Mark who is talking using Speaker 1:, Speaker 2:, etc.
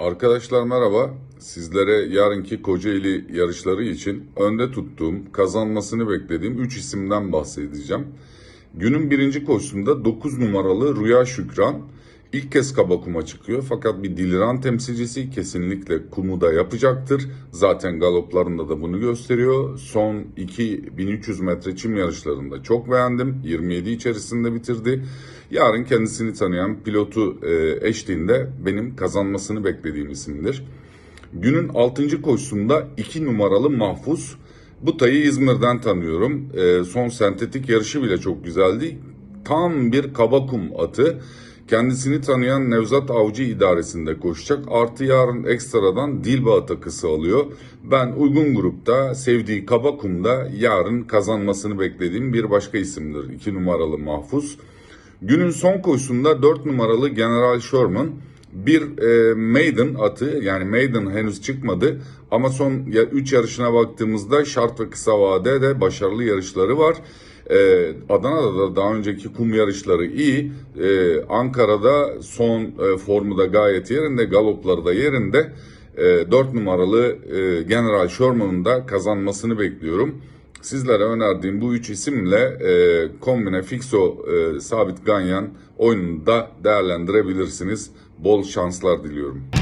Speaker 1: Arkadaşlar merhaba. Sizlere yarınki Kocaeli yarışları için önde tuttuğum, kazanmasını beklediğim 3 isimden bahsedeceğim. Günün birinci koşusunda 9 numaralı Rüya Şükran ilk kez kaba kuma çıkıyor. Fakat bir Diliran temsilcisi kesinlikle kumu da yapacaktır. Zaten galoplarında da bunu gösteriyor. Son 2300 metre çim yarışlarında çok beğendim. 27 içerisinde bitirdi. Yarın kendisini tanıyan pilotu e, eşliğinde benim kazanmasını beklediğim isimdir. Günün 6. koşusunda 2 numaralı Mahfuz. Bu tayı İzmir'den tanıyorum. E, son sentetik yarışı bile çok güzeldi. Tam bir kabakum atı. Kendisini tanıyan Nevzat Avcı idaresinde koşacak. Artı yarın ekstradan Dilba takısı alıyor. Ben uygun grupta sevdiği Kabakum'da yarın kazanmasını beklediğim bir başka isimdir. 2 numaralı Mahfuz. Günün son koşusunda 4 numaralı General Sherman bir e, maiden atı yani maiden henüz çıkmadı ama son 3 yarışına baktığımızda şart ve kısa vade de başarılı yarışları var. Ee, Adana'da da daha önceki kum yarışları iyi. Ee, Ankara'da son e, formu da gayet yerinde. Galopları da yerinde. Ee, 4 numaralı e, General Sherman'ın da kazanmasını bekliyorum. Sizlere önerdiğim bu üç isimle e, kombine fixo e, sabit ganyan oyununu da değerlendirebilirsiniz. Bol şanslar diliyorum.